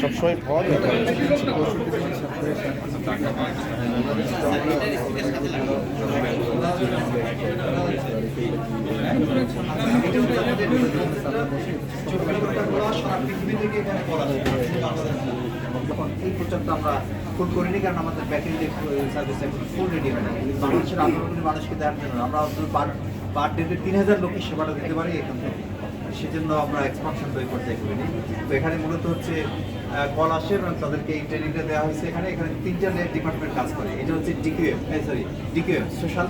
সবসময় এখন এই পর্যন্ত আমরা ফোন করিনি, কারণ আমাদের ব্যাকেন্ড সার্ভিস এখন ফুল রেডি হয় না বাংলাদেশের আঠারো মানুষকে দেওয়ার জন্য আমরা পার ডেতে তিন হাজার লোকের সেবাটা দিতে পারি এখান থেকে। সেজন্য আমরা এক্সপানশন তৈরি করতে করিনি তো এখানে মূলত হচ্ছে কল আসে এবং তাদেরকে এই ট্রেনিংটা দেওয়া হয়েছে। এখানে এখানে তিনটা ডিপার্টমেন্ট কাজ করে। এটা হচ্ছে ডিকিউএম সরি ডিকিউএম সোশ্যাল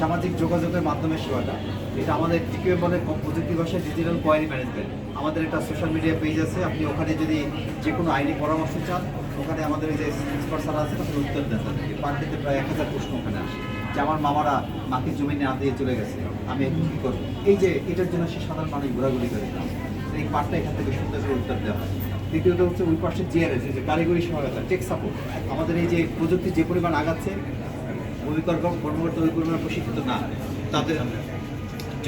সামাজিক যোগাযোগের মাধ্যমে সেবাটা। এটা আমাদের ডিকিউএম বলে প্রযুক্তি ভাষায় ডিজিটাল কোয়ারি ম্যানেজমেন্ট আমাদের একটা সোশ্যাল মিডিয়া পেজ আছে। আপনি ওখানে যদি যে কোনো আইনি পরামর্শ চান, ওখানে আমাদের যে এক্সপার্ট স্যার আছে, তাদের উত্তর দেন। তাদেরকে পার ডেতে প্রায় এক হাজার প্রশ্ন ওখানে আসে। যে আমার মামারা মাকে জমি না দিয়ে চলে গেছে, আমি এখন কী করব? এই যে এটার জন্য সে সাধারণ মানুষ ঘোরাঘুরি করে। এই পার্টটা এখান থেকে সুন্দর করে উত্তর দেওয়া হয়। দ্বিতীয়ত হচ্ছে ওই পাশে জিআরএস যে কারিগরি সহায়তা টেক সাপোর্ট আমাদের এই যে প্রযুক্তি যে পরিমাণ আগাচ্ছে, অভিকর্ম কর্মকর্তা ওই পরিমাণ প্রশিক্ষিত না, তাদের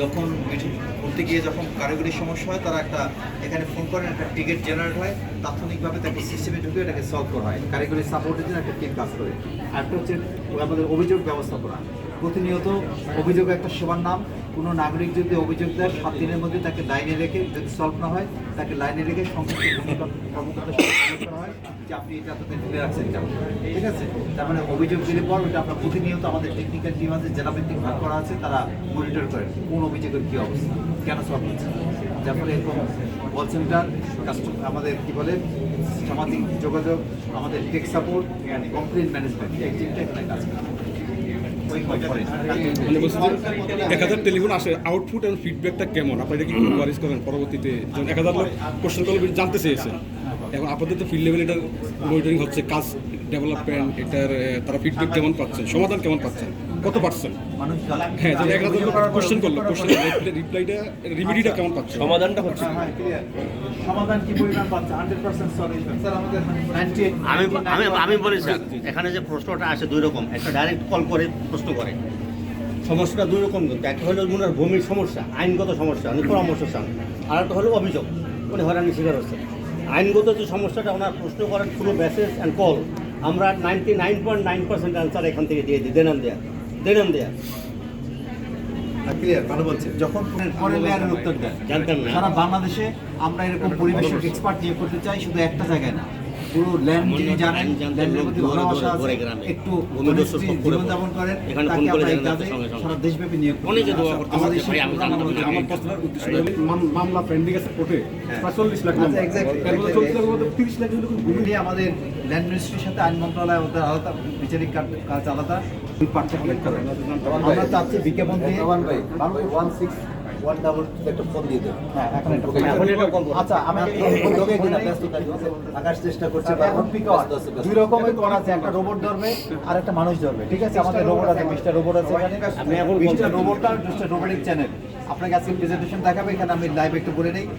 যখন মিটিং করতে গিয়ে যখন কারিগরি সমস্যা হয়, তারা একটা এখানে ফোন করেন, একটা টিকিট জেনারেট হয়, তাৎক্ষণিকভাবে তাকে সিস্টেমে ঢুকে এটাকে সলভ করা হয়। কারিগরি সাপোর্টের জন্য একটা টিম কাজ করে। আর হচ্ছে আমাদের অভিযোগ ব্যবস্থাপনা। প্রতিনিয়ত অভিযোগ একটা সেবার নাম। কোনো নাগরিক যদি অভিযোগ দেয়, সাত দিনের মধ্যে তাকে লাইনে রেখে যদি সলভ না হয়, তাকে লাইনে রেখে সংশ্লিষ্ট করা হয় যে আপনি এটা তাতে তুলে রাখছেন কেন? ঠিক আছে? তার মানে অভিযোগ দিলে পর ওইটা আমরা প্রতিনিয়ত আমাদের টেকনিক্যাল টিম আছে, জেলাভিত্তিক ভাগ করা আছে, তারা মনিটর করেন কোন অভিযোগের কী অবস্থা, কেন সলভ হচ্ছে। যার ফলে এরকম কল সেন্টার কাস্টমার আমাদের কি বলে, সামাজিক যোগাযোগ, আমাদের tech support and complain management এই তিনটা এখানে কাজ করে। মানে বলছি এক হাজার টেলিফোন আসে আউটপুট এবং ফিডব্যাকটা কেমন? আপনি এটা কি কোয়ারিজ করেন পরবর্তীতে? যেমন এক হাজার লোক কোশ্চেন করলে জানতে চেয়েছেন এখন আপাতত ফিল্ড লেভেল এটা মনিটরিং হচ্ছে, কাজ ডেভেলপমেন্ট এটার তারা ফিডব্যাক কেমন পাচ্ছেন, সমাধান কেমন পাচ্ছেন? কত পার্সেন্ট হ্যাঁ যেমন এক হাজার কোশ্চেন করল কোশ্চেন রিপ্লাইটা রিমিডিটা কেমন পাচ্ছে? সমাধানটা হচ্ছে। হ্যাঁ। সমাধান কি পরিমাণ পাচ্ছে? হান্ড্রেড পার্সেন্ট সলিউশন স্যার আমাদের আমি আমি আমি বলি স্যার এখানে যে প্রশ্নটা আসে দুই রকম একটা ডাইরেক্ট কল করে প্রশ্ন করে। সমস্যাটা দুই রকম কিন্তু একটা হলো ওনার ভূমির সমস্যা আইনগত সমস্যা উনি পরামর্শ চান। আর একটা হলো অভিযোগ উনি হয়রানি শিকার হচ্ছে। আইনগত যে সমস্যাটা ওনার প্রশ্ন করেন পুরো মেসেজ অ্যান্ড কল আমরা ninety nine point nine percent answer এখান থেকে দিয়ে দিই দেনাম দেয়া। দেয়া ক্লিয়ার ভালো বলছে। যখন পরের লেয়ারের উত্তর দেন জানতাম না। সারা বাংলাদেশে আমরা এরকম পরিবেশের এক্সপার্ট নিয়োগ করতে চাই শুধু একটা জায়গায় না। পুরো ল্যান্ড যিনি জানেন ল্যান্ডের প্রতি ভালোবাসা আছে একটু ভূমিদস্যু honesty সব করে জীবনযাপন করেন তাকে আমরা এই কাজে সঙ্গে সঙ্গে। সারা দেশব্যাপী নিয়োগ করতে দোয়া করতেছে, আমাদের ভাই, আমি জানতাম না। আমার প্রশ্নের উদ্দেশ্য মামলা পেন্ডিং আছে কোর্টে প্রায় চল্লিশ লাখ আচ্ছা, লাখ ভূমি আমাদের ল্যান্ড মিনিস্ট্রির সাথে আইন মন্ত্রণালয় ওদের আলাদা বিচারিক কাজ আলাদা। ওই পার্টটা ক্লিয়ার করেন আমরা চাচ্ছি বিজ্ঞাপন দিয়ে ওয়ান সিক্স ওয়ান ডাবল একটা ফোন দিয়ে দেবেন হ্যাঁ এখন একটা এখন এটা কল করুন। আচ্ছা আমি লোকে কিনা ব্যস্ত থাকি আকাশ চেষ্টা করছে দুই রকমের করা আছে একটা রোবট ধরবে আর একটা মানুষ ধরবে ঠিক আছে? আমাদের রোবট আছে মিস্টার রোবট আছে এখানে। মিস্টার রোবটটা মিস্টার রোবোটিক চ্যানেল আপনাকে আজকে প্রেজেন্টেশন দেখাবে এখানে আমি লাইভ একটু বলে নেই।